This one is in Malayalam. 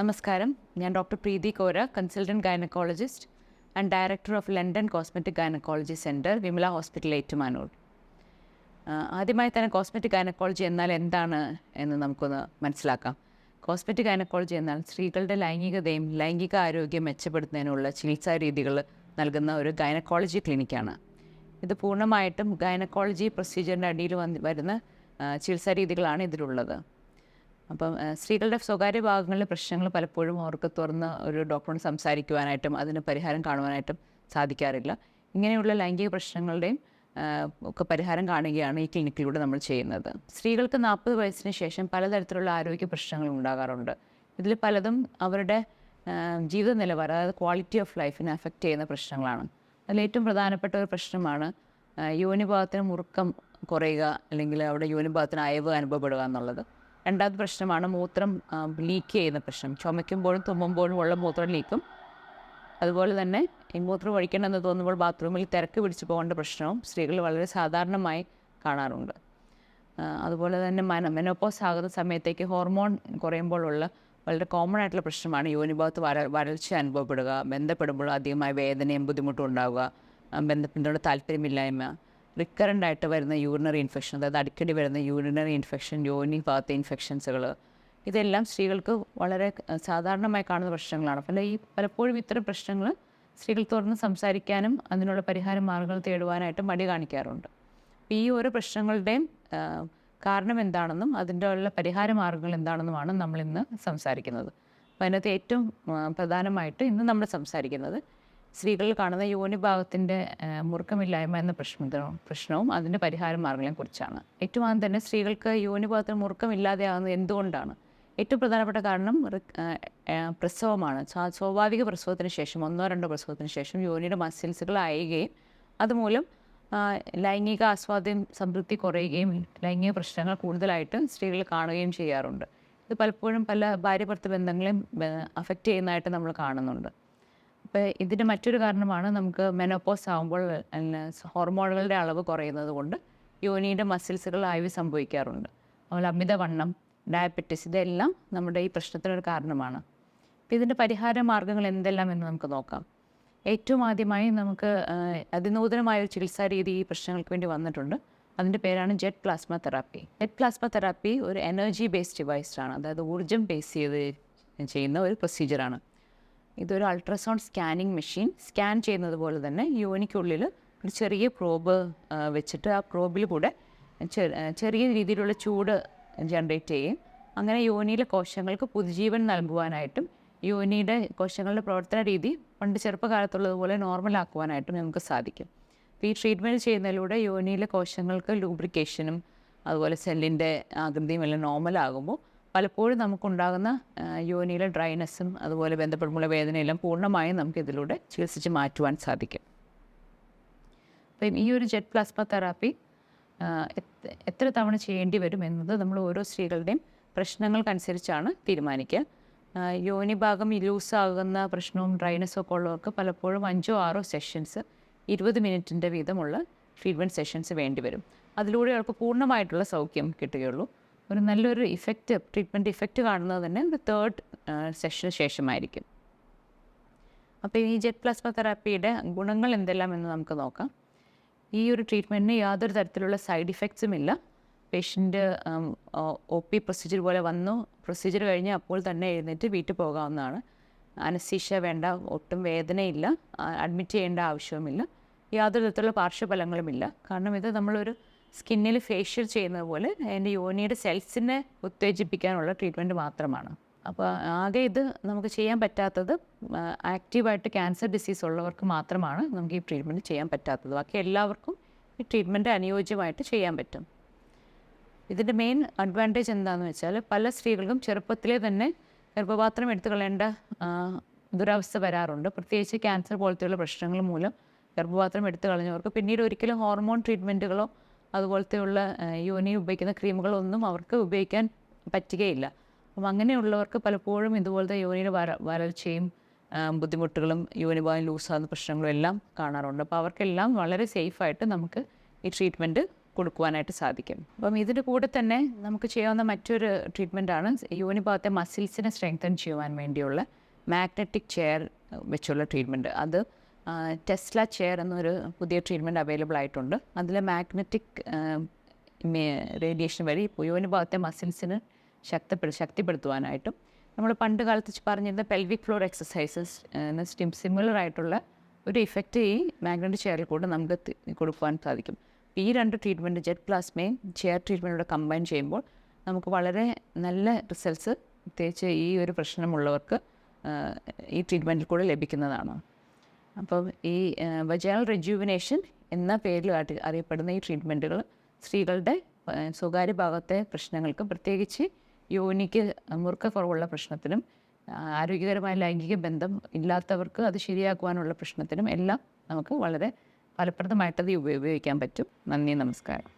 നമസ്കാരം. ഞാൻ doctor Preethi Kora consultant gynaecologist and director of London cosmetic gynaecology centre Vimala hospital Ettumanoor. ആദ്യമായി തന്നെ കോസ്മെറ്റിക് ഗൈനക്കോളജി എന്നാൽ എന്താണ് എന്ന് നമുക്കൊന്ന് മനസ്സിലാക്കാം. കോസ്മെറ്റിക് ഗൈനക്കോളജി എന്നാൽ സ്ത്രീകളുടെ ലൈംഗികതയും ലൈംഗിക ആരോഗ്യം മെച്ചപ്പെടുത്തുന്നതിനുള്ള ചികിത്സാ രീതികൾ നൽകുന്ന ഒരു ഗൈനക്കോളജി ക്ലിനിക്കാണ്. ഇത് പൂർണമായിട്ടും ഗൈനക്കോളജി പ്രൊസീജിയറിന്റെ അടിയിൽ വന്ന് വരുന്ന ചികിത്സാ രീതികളാണ് ഇതിലുള്ളത്. അപ്പം സ്ത്രീകളുടെ സ്വകാര്യ ഭാഗങ്ങളിലെ പ്രശ്നങ്ങൾ പലപ്പോഴും അവർക്ക് തുറന്ന് ഒരു ഡോക്ടറോട് സംസാരിക്കുവാനായിട്ടും അതിന് പരിഹാരം കാണുവാനായിട്ടും സാധിക്കാറില്ല. ഇങ്ങനെയുള്ള ലൈംഗിക പ്രശ്നങ്ങളുടെയും ഒക്കെ പരിഹാരം കാണുകയാണ് ഈ ക്ലിനിക്കിലൂടെ നമ്മൾ ചെയ്യുന്നത്. സ്ത്രീകൾക്ക് നാൽപ്പത് വയസ്സിന് ശേഷം പലതരത്തിലുള്ള ആരോഗ്യ പ്രശ്നങ്ങൾ ഉണ്ടാകാറുണ്ട്. ഇതിൽ പലതും അവരുടെ ജീവിത നിലവാരം അതായത് ക്വാളിറ്റി ഓഫ് ലൈഫിനെ അഫക്റ്റ് ചെയ്യുന്ന പ്രശ്നങ്ങളാണ്. അതിലേറ്റവും പ്രധാനപ്പെട്ട ഒരു പ്രശ്നമാണ് യോനിഭാഗത്തിന് മുറുക്കം കുറയുക അല്ലെങ്കിൽ അവിടെ യോനിഭാഗത്തിന് അയവ് അനുഭവപ്പെടുക എന്നുള്ളത്. രണ്ടാമത്തെ പ്രശ്നമാണ് മൂത്രം ലീക്ക് ചെയ്യുന്ന പ്രശ്നം. ചുമയ്ക്കുമ്പോഴും തുമ്മുമ്പോഴും ഉള്ള മൂത്രം ലീക്കും അതുപോലെ തന്നെ ഈ മൂത്രം ഒഴിക്കണമെന്ന് തോന്നുമ്പോൾ ബാത്റൂമിൽ തിരക്ക് പിടിച്ച് പോകേണ്ട പ്രശ്നവും സ്ത്രീകൾ വളരെ സാധാരണമായി കാണാറുണ്ട്. അതുപോലെ തന്നെ മന മെനോപ്പോസ് ആകുന്ന സമയത്തേക്ക് ഹോർമോൺ കുറയുമ്പോഴുള്ള വളരെ കോമൺ ആയിട്ടുള്ള പ്രശ്നമാണ് യോനിഭാഗത്ത് വര വരൾച്ച അനുഭവപ്പെടുക ബന്ധപ്പെടുമ്പോൾ അധികമായ വേദനയും ബുദ്ധിമുട്ടും ഉണ്ടാവുക ബന്ധപ്പെടുന്നതോട് താല്പര്യമില്ലായ്മ റിക്കറന്റ് ആയിട്ട് വരുന്ന യൂറിനറി ഇൻഫെക്ഷൻ അതായത് അടിക്കടി വരുന്ന യൂറിനറി ഇൻഫെക്ഷൻ യോനി ഭാഗത്തെ ഇൻഫെക്ഷൻസുകൾ ഇതെല്ലാം സ്ത്രീകൾക്ക് വളരെ സാധാരണമായി കാണുന്ന പ്രശ്നങ്ങളാണ്. പല ഈ പലപ്പോഴും ഇത്തരം പ്രശ്നങ്ങൾ സ്ത്രീകൾ തുറന്ന് സംസാരിക്കാനും അതിനുള്ള പരിഹാര മാർഗങ്ങൾ തേടുവാനായിട്ട് മടി കാണിക്കാറുണ്ട്. ഈ ഓരോ പ്രശ്നങ്ങളുടെയും കാരണം എന്താണെന്നും അതിന്റെ ഉള്ള പരിഹാര മാർഗങ്ങൾ എന്താണെന്നുമാണ് നമ്മൾ ഇന്ന് സംസാരിക്കുന്നത്. അപ്പോൾ അതിനകത്ത് ഏറ്റവും പ്രധാനമായിട്ട് ഇന്ന് നമ്മൾ സംസാരിക്കുന്നത് സ്ത്രീകളിൽ കാണുന്ന യോനി ഭാഗത്തിന്റെ ആ, മുറുക്കമില്ലായ്മ എന്ന പ്രശ്നത്തിനും പ്രശ്നവും അതിന്റെ പരിഹാര മാർഗങ്ങളെ കുറിച്ചാണ്. ഏറ്റവും ആദ്യം തന്നെ സ്ത്രീകൾക്ക് യോനി ഭാഗത്തിന് മുറുക്കമില്ലാതെയാകുന്നത് എന്തുകൊണ്ടാണ്? ഏറ്റവും പ്രധാനപ്പെട്ട കാരണം പ്രസവമാണ്. സ്വാഭാവിക പ്രസവത്തിന് ശേഷം ഒന്നോ രണ്ടോ പ്രസവത്തിന് ശേഷം യോനിയുടെ മസിൽസുകൾ അയയുകയും അതുമൂലം ലൈംഗിക ആസ്വാദ്യം സംതൃപ്തി കുറയുകയും ലൈംഗിക പ്രശ്നങ്ങൾ കൂടുതലായിട്ട് സ്ത്രീകൾ കാണുകയും ചെയ്യാറുണ്ട്. ഇത് പലപ്പോഴും പല ഭാര്യ ഭർത്തൃ ബന്ധങ്ങളെയും അഫക്റ്റ് ചെയ്യുന്നതായിട്ട് നമ്മൾ കാണുന്നുണ്ട്. അപ്പോൾ ഇതിന്റെ മറ്റൊരു കാരണമാണ് നമുക്ക് മെനോപ്പോസ് ആകുമ്പോൾ ഹോർമോണുകളുടെ അളവ് കുറയുന്നത് കൊണ്ട് യോനിയുടെ മസിൽസുകൾ അയവ് സംഭവിക്കാറുണ്ട്. അതുപോലെ അമിതവണ്ണം ഡയബറ്റിസ് ഇതെല്ലാം നമ്മുടെ ഈ പ്രശ്നത്തിനൊരു കാരണമാണ്. അപ്പോൾ ഇതിന്റെ പരിഹാര മാർഗങ്ങൾ എന്തെല്ലാം എന്ന് നമുക്ക് നോക്കാം. ഏറ്റവും ആദ്യമായി നമുക്ക് അതിനൂതനമായ ഒരു ചികിത്സാ രീതി ഈ പ്രശ്നങ്ങൾക്ക് വേണ്ടി വന്നിട്ടുണ്ട്. അതിന്റെ പേരാണ് jet plasma therapy jet plasma therapy ഒരു എനർജി ബേസ്ഡ് ഡിവൈസ്ഡാണ് അതായത് ഊർജം ബേസ് ചെയ്ത് ചെയ്യുന്ന ഒരു പ്രൊസീജിയറാണ് ഇതൊരു അൾട്രാസൗണ്ട് സ്കാനിങ് മെഷീൻ സ്കാൻ ചെയ്യുന്നത് പോലെ തന്നെ യോനിക്കുള്ളിൽ ഒരു ചെറിയ പ്രോബ് വെച്ചിട്ട് ആ പ്രോബിൽ കൂടെ ചെറിയ രീതിയിലുള്ള ചൂട് ജനറേറ്റ് ചെയ്യും. അങ്ങനെ യോനിയിലെ കോശങ്ങൾക്ക് പുതുജീവൻ നൽകുവാനായിട്ടും യോനിയുടെ കോശങ്ങളുടെ പ്രവർത്തന രീതി പണ്ട് ചെറുപ്പകാലത്തുള്ളതുപോലെ നോർമലാക്കുവാനായിട്ടും നമുക്ക് സാധിക്കും. ഈ ട്രീറ്റ്മെന്റ് ചെയ്യുന്നതിലൂടെ യോനിയിലെ കോശങ്ങൾക്ക് ലൂബ്രിക്കേഷനും അതുപോലെ സെല്ലിന്റെ ആകൃതിയും എല്ലാം നോർമലാകുമ്പോൾ പലപ്പോഴും നമുക്കുണ്ടാകുന്ന യോനിയിലെ ഡ്രൈനെസ്സും അതുപോലെ ബന്ധപ്പെടുമ്പോൾ വേദനയെല്ലാം പൂർണമായും നമുക്ക് ഇതിലൂടെ ചികിത്സിച്ച് മാറ്റുവാൻ സാധിക്കും. അപ്പം ഈ ഒരു ജെറ്റ് പ്ലാസ്മ തെറാപ്പി എത്ര- തവണ ചെയ്യേണ്ടി വരും എന്നത് നമ്മൾ ഓരോ സ്ത്രീകളുടെയും പ്രശ്നങ്ങൾക്കനുസരിച്ചാണ് തീരുമാനിക്കുക. യോനി ഭാഗം ലൂസാകുന്ന പ്രശ്നവും ഡ്രൈനസ്സും ഒക്കെ ഉള്ളവർക്ക് പലപ്പോഴും അഞ്ചോ ആറോ സെഷൻസ് ഇരുപത് മിനിറ്റിന്റെ വീതമുള്ള ട്രീറ്റ്മെന്റ് സെഷൻസ് വേണ്ടിവരും അതിലൂടെ അവർക്ക് പൂർണമായിട്ടുള്ള സൗഖ്യം കിട്ടുകയുള്ളൂ. ഒരു നല്ലൊരു ഇഫക്റ്റ് ട്രീറ്റ്മെന്റ് ഇഫക്റ്റ് കാണുന്നത് തന്നെ ഒരു തേർഡ് സെഷന് ശേഷമായിരിക്കും. അപ്പോൾ ഈ ജെറ്റ് പ്ലാസ്മ തെറാപ്പിയുടെ ഗുണങ്ങൾ എന്തെല്ലാം എന്ന് നമുക്ക് നോക്കാം. ഈ ഒരു ട്രീറ്റ്മെന്റിന് യാതൊരു തരത്തിലുള്ള സൈഡ് ഇഫക്ട്സും ഇല്ല. പേഷ്യന്റ് ഒ പി പ്രൊസീജിയർ പോലെ വന്നു. പ്രൊസീജിയർ കഴിഞ്ഞ് അപ്പോൾ തന്നെ എഴുന്നേറ്റ് വീട്ടിൽ പോകാവുന്നതാണ്. അനസ്തീഷ്യ വേണ്ട ഒട്ടും വേദനയില്ല അഡ്മിറ്റ് ചെയ്യേണ്ട ആവശ്യവുമില്ല. യാതൊരു തരത്തിലുള്ള പാർശ്വഫലങ്ങളുമില്ല. കാരണം ഇത് നമ്മളൊരു സ്കിന്നിൽ ഫേഷ്യൽ ചെയ്യുന്നത് പോലെ അതിന്റെ യോനിയുടെ സെൽസിനെ ഉത്തേജിപ്പിക്കാനുള്ള ട്രീറ്റ്മെന്റ് മാത്രമാണ്. അപ്പോൾ ആകെ ഇത് നമുക്ക് ചെയ്യാൻ പറ്റാത്തത് ആക്റ്റീവായിട്ട് ക്യാൻസർ ഡിസീസ് ഉള്ളവർക്ക് മാത്രമാണ് നമുക്ക് ഈ ട്രീറ്റ്മെന്റ് ചെയ്യാൻ പറ്റാത്തത്. ബാക്കി എല്ലാവർക്കും ഈ ട്രീറ്റ്മെന്റ് അനുയോജ്യമായിട്ട് ചെയ്യാൻ പറ്റും. ഇതിന്റെ മെയിൻ അഡ്വാന്റേജ് എന്താണെന്ന് വെച്ചാൽ പല സ്ത്രീകൾക്കും ചെറുപ്പത്തിലെ തന്നെ ഗർഭപാത്രം എടുത്തു കളയേണ്ട ദുരവസ്ഥ വരാറുണ്ട്. പ്രത്യേകിച്ച് ക്യാൻസർ പോലത്തെയുള്ള പ്രശ്നങ്ങൾ മൂലം ഗർഭപാത്രം എടുത്തു കളഞ്ഞവർക്ക് പിന്നീട് ഒരിക്കലും ഹോർമോൺ ട്രീറ്റ്മെന്റുകളോ അതുപോലത്തെയുള്ള യോനി ഉപയോഗിക്കുന്ന ക്രീമുകളൊന്നും അവർക്ക് ഉപയോഗിക്കാൻ പറ്റുകയില്ല. അപ്പം അങ്ങനെയുള്ളവർക്ക് പലപ്പോഴും ഇതുപോലത്തെ യോനിയുടെ വര വരൾച്ചയും ബുദ്ധിമുട്ടുകളും യോനി യോനിഭാഗം ലൂസാകുന്ന പ്രശ്നങ്ങളും എല്ലാം കാണാറുണ്ട്. അപ്പോൾ അവർക്കെല്ലാം വളരെ സേഫായിട്ട് നമുക്ക് ഈ ട്രീറ്റ്മെന്റ് കൊടുക്കുവാനായിട്ട് സാധിക്കും. അപ്പം ഇതിന്റെ കൂടെ തന്നെ നമുക്ക് ചെയ്യാവുന്ന മറ്റൊരു ട്രീറ്റ്മെന്റാണ് യോനി ഭാഗത്തെ മസിൽസിനെ സ്ട്രെങ്തൻ ചെയ്യുവാൻ വേണ്ടിയുള്ള മാഗ്നറ്റിക് ചെയർ വെച്ചുള്ള ട്രീറ്റ്മെന്റ്. അത് ടെസ്ല ചെയർ എന്നൊരു പുതിയ ട്രീറ്റ്മെന്റ് അവൈലബിൾ ആയിട്ടുണ്ട് അതിൽ മാഗ്നറ്റിക് റേഡിയേഷൻ വഴി പുയോന് ഭാഗത്തെ മസിൽസിന് ശക്തിപ്പെടു ശക്തിപ്പെടുത്തുവാനായിട്ടും നമ്മൾ പണ്ട് കാലത്ത് പറഞ്ഞിരുന്ന പെൽവിക് ഫ്ലോർ എക്സസൈസസ് എന്ന സ്റ്റിം സിമിലർ ആയിട്ടുള്ള ഒരു ഇഫക്റ്റ് ഈ മാഗ്നറ്റിക് ചെയറിൽ കൂടെ നമുക്ക് കൊടുക്കുവാൻ സാധിക്കും. ഈ രണ്ട് ട്രീറ്റ്മെന്റ് ജെറ്റ് പ്ലാസ്മയും ചെയർ ട്രീറ്റ്മെന്റൂടെ കമ്പൈൻ ചെയ്യുമ്പോൾ നമുക്ക് വളരെ നല്ല റിസൾട്ട്സ് പ്രത്യേകിച്ച് ഈ ഒരു പ്രശ്നമുള്ളവർക്ക് ഈ ട്രീറ്റ്മെന്റിൽ കൂടെ ലഭിക്കുന്നതാണ്. അപ്പം ഈ വജാൽ റെജ്യൂവിനേഷൻ എന്ന പേരിൽ അറിയപ്പെടുന്ന ഈ ട്രീറ്റ്മെന്റുകൾ സ്ത്രീകളുടെ സ്വകാര്യ ഭാഗത്തെ പ്രശ്നങ്ങൾക്കും പ്രത്യേകിച്ച് യോനിക്ക് മുറുക്കക്കുറവുള്ള പ്രശ്നത്തിനും ആരോഗ്യകരമായ ലൈംഗിക ബന്ധം ഇല്ലാത്തവർക്ക് അത് ശരിയാക്കുവാനുള്ള പ്രശ്നത്തിനും എല്ലാം നമുക്ക് വളരെ ഫലപ്രദമായിട്ടത് ഉപ- ഉപയോഗിക്കാൻ പറ്റും. നന്ദി നമസ്കാരം.